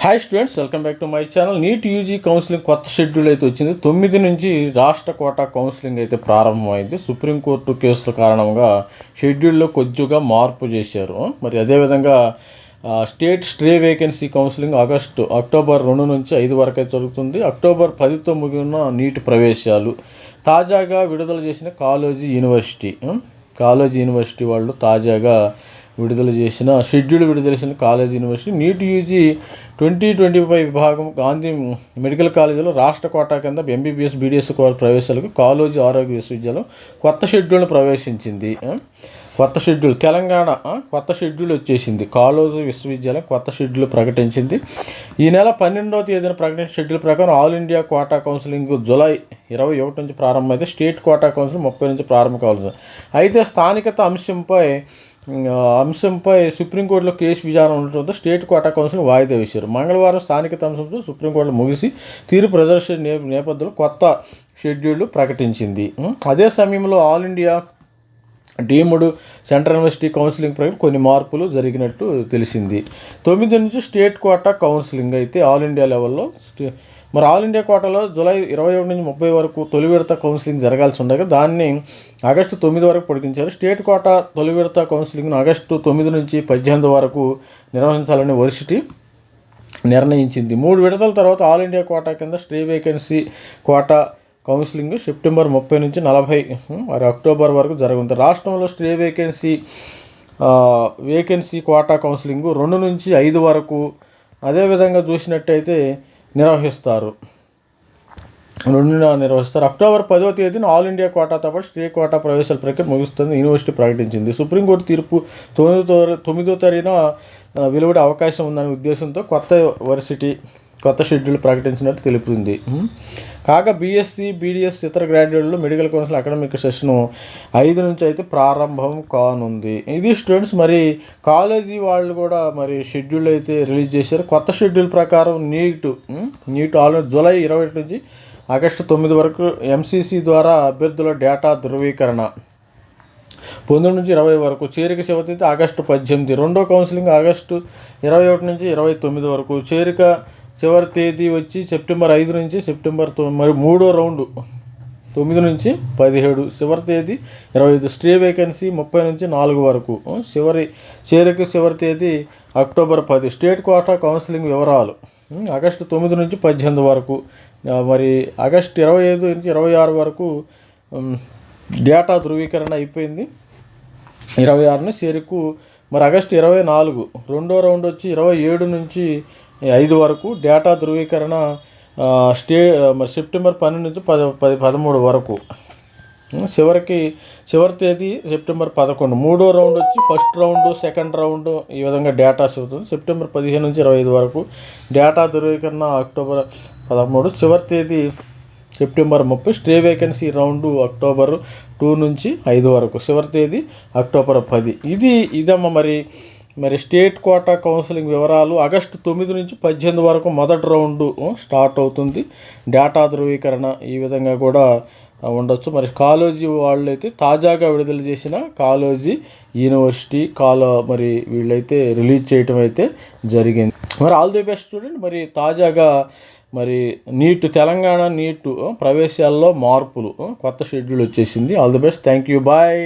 Hi students welcome back to my channel NEET UG counselling కొత్త schedule అయితే వచ్చింది. తొమ్మిది నుంచి రాష్ట్ర కోటా కౌన్సిలింగ్ అయితే ప్రారంభమైంది. సుప్రీంకోర్టు కేసుల కారణంగా షెడ్యూల్లో కొద్దిగా మార్పు చేశారు. మరి అదేవిధంగా state stray vacancy counselling August October రెండు నుంచి ఐదు వరకు అయితే జరుగుతుంది. అక్టోబర్ పదితో ముగిన నీట్ ప్రవేశాలు. తాజాగా విడుదల చేసిన కాలేజీ యూనివర్సిటీ కాలేజీ యూనివర్సిటీ వాళ్ళు తాజాగా విడుదల చేసిన షెడ్యూల్ విడుదల చేసిన college university NEET UG twenty twenty five విభాగం గాంధీ మెడికల్ కాలేజీలో రాష్ట్ర కోటా కింద ఎంబీబీఎస్ బీడీఎస్ ప్రవేశాలకు కాలేజీ ఆరోగ్య విశ్వవిద్యాలయం కొత్త షెడ్యూల్ను ప్రవేశించింది. కొత్త షెడ్యూల్ తెలంగాణ కొత్త షెడ్యూల్ వచ్చేసింది. కాలేజీ విశ్వవిద్యాలయం కొత్త షెడ్యూల్ ప్రకటించింది. ఈ నెల పన్నెండవ తేదీన ప్రకటించిన షెడ్యూల్ ప్రకారం all India quota counselling July ఇరవై ఒకటి నుంచి ప్రారంభమైతే స్టేట్ కోటా కౌన్సిలింగ్ ముప్పై నుంచి ప్రారంభం కావాల్సింది అయితే స్థానికత అంశంపై అంశంపై సుప్రీంకోర్టులో కేసు విచారణ ఉండటంతో స్టేట్ కోటా కౌన్సిల్ వాయిదా వేశారు. మంగళవారం స్థానిక అంశంతో సుప్రీంకోర్టులో ముగిసి తీర్పు ప్రదర్శన నే నేపథ్యంలో కొత్త షెడ్యూల్ ప్రకటించింది. అదే సమయంలో all India deemed central university counselling ప్రకారం కొన్ని మార్పులు జరిగినట్టు తెలిసింది. తొమ్మిది నుంచి స్టేట్ కోటా కౌన్సిలింగ్ అయితే ఆల్ ఇండియా లెవెల్లో స్టే- మరి ఆల్ ఇండియా కోటాలో జూలై ఇరవై ఒకటి నుంచి ముప్పై వరకు తొలి విడత కౌన్సిలింగ్ జరగాల్సి ఉండగా దాన్ని ఆగస్టు తొమ్మిది వరకు పొడిగించారు. స్టేట్ కోటా తొలి విడత కౌన్సిలింగ్ను ఆగస్టు తొమ్మిది నుంచి పద్దెనిమిది వరకు నిర్వహించాలని వర్సిటీ నిర్ణయించింది. మూడు విడతల తర్వాత ఆల్ ఇండియా కోటా కింద stray vacancy quota counselling September ముప్పై నుంచి నలభై మరి అక్టోబర్ వరకు జరుగుతుంది రాష్ట్రంలో stray vacancy vacancy quota counselling రెండు నుంచి ఐదు వరకు. అదేవిధంగా చూసినట్టయితే నిర్వహిస్తారు. రెండున నిర్వహిస్తారు. అక్టోబర్ పదో తేదీన ఆల్ ఇండియా కోటాతో పాటు స్త్రీ కోటా ప్రవేశాల ప్రక్రియ ముగుస్తుంది. యూనివర్సిటీ ప్రకటించింది. సుప్రీంకోర్టు తీర్పు తొమ్మిదో తొమ్మిదో తారీఖున విలువడే వెలువడే అవకాశం ఉందనే ఉద్దేశంతో కొత్త వర్సిటీ కొత్త షెడ్యూల్ ప్రకటించినట్టు తెలుపుతుంది. కాగా బీఎస్సీ బీడీఎస్ ఇతర గ్రాడ్యుయేట్లు మెడికల్ కౌన్సిల్ అకాడమిక్ సెషన్ ఐదు నుంచి అయితే ప్రారంభం కానుంది. ఇది స్టూడెంట్స్ మరి కాలేజీ వాళ్ళు కూడా మరి షెడ్యూల్ అయితే రిలీజ్ చేశారు. కొత్త షెడ్యూల్ ప్రకారం నీట్ నీట్ ఆల్రెడీ జూలై ఇరవై ఒకటి నుంచి ఆగస్టు తొమ్మిది వరకు ఎంసీసీ ద్వారా అభ్యర్థుల డేటా ధృవీకరణ. పంతొమ్మిది నుంచి ఇరవై వరకు చేరిక చివరి తేదీ ఆగస్టు పద్దెనిమిది. రెండో కౌన్సిలింగ్ ఆగస్టు ఇరవై ఒకటి నుంచి ఇరవై తొమ్మిది వరకు చేరిక చివరి తేదీ వచ్చి సెప్టెంబర్ ఐదు నుంచి సెప్టెంబర్ మరి మూడో రౌండ్ తొమ్మిది నుంచి పదిహేడు. చివరి తేదీ ఇరవై ఐదు. స్టే వేకెన్సీ ముప్పై నుంచి నాలుగు వరకు. చివరి చేరిక చివరి తేదీ అక్టోబర్ పది. స్టేట్ కోటా కౌన్సిలింగ్ వివరాలు. ఆగస్టు తొమ్మిది నుంచి పద్దెనిమిది వరకు. మరి ఆగస్టు ఇరవై ఐదు నుంచి ఇరవై ఆరు వరకు డేటా ధృవీకరణ అయిపోయింది. ఇరవై ఆరున చేరుకు. మరి ఆగస్టు ఇరవై నాలుగు. రెండో రౌండ్ వచ్చి ఇరవై ఏడు నుంచి ఐదు వరకు డేటా ధృవీకరణ స్టే సెప్టెంబర్ పన్నెండు నుంచి పద పది పదమూడు వరకు. చివరికి చివరి తేదీ సెప్టెంబర్ పదకొండు. మూడో రౌండ్ వచ్చి ఫస్ట్ రౌండ్ సెకండ్ రౌండ్ ఈ విధంగా డేటా చెబుతుంది. సెప్టెంబర్ పదిహేను నుంచి ఇరవై ఐదు వరకు డేటా ధృవీకరణ అక్టోబర్ పదమూడు. చివరి తేదీ సెప్టెంబర్ ముప్పై. Stray vacancy round October two నుంచి ఐదు వరకు. చివరి తేదీ అక్టోబర్ పది. ఇది ఇదమ్మ మరి మరి స్టేట్ కోటా కౌన్సిలింగ్ వివరాలు ఆగస్టు తొమ్మిది నుంచి పద్దెనిమిది వరకు మొదటి రౌండ్ స్టార్ట్ అవుతుంది. డేటా ధృవీకరణ ఈ విధంగా కూడా ఉండొచ్చు. మరి కాలేజీ వాళ్ళు అయితే తాజాగా విడుదల చేసిన కాలేజీ యూనివర్సిటీ కాలో మరి వీళ్ళైతే రిలీజ్ చేయటం అయితే జరిగింది. మరి ఆల్ ది బెస్ట్ స్టూడెంట్. మరి తాజాగా మరి నీట్ తెలంగాణ నీట్ ప్రవేశాల్లో మార్పులు కొత్త షెడ్యూల్ వచ్చేసింది. All the best. Thank you bye.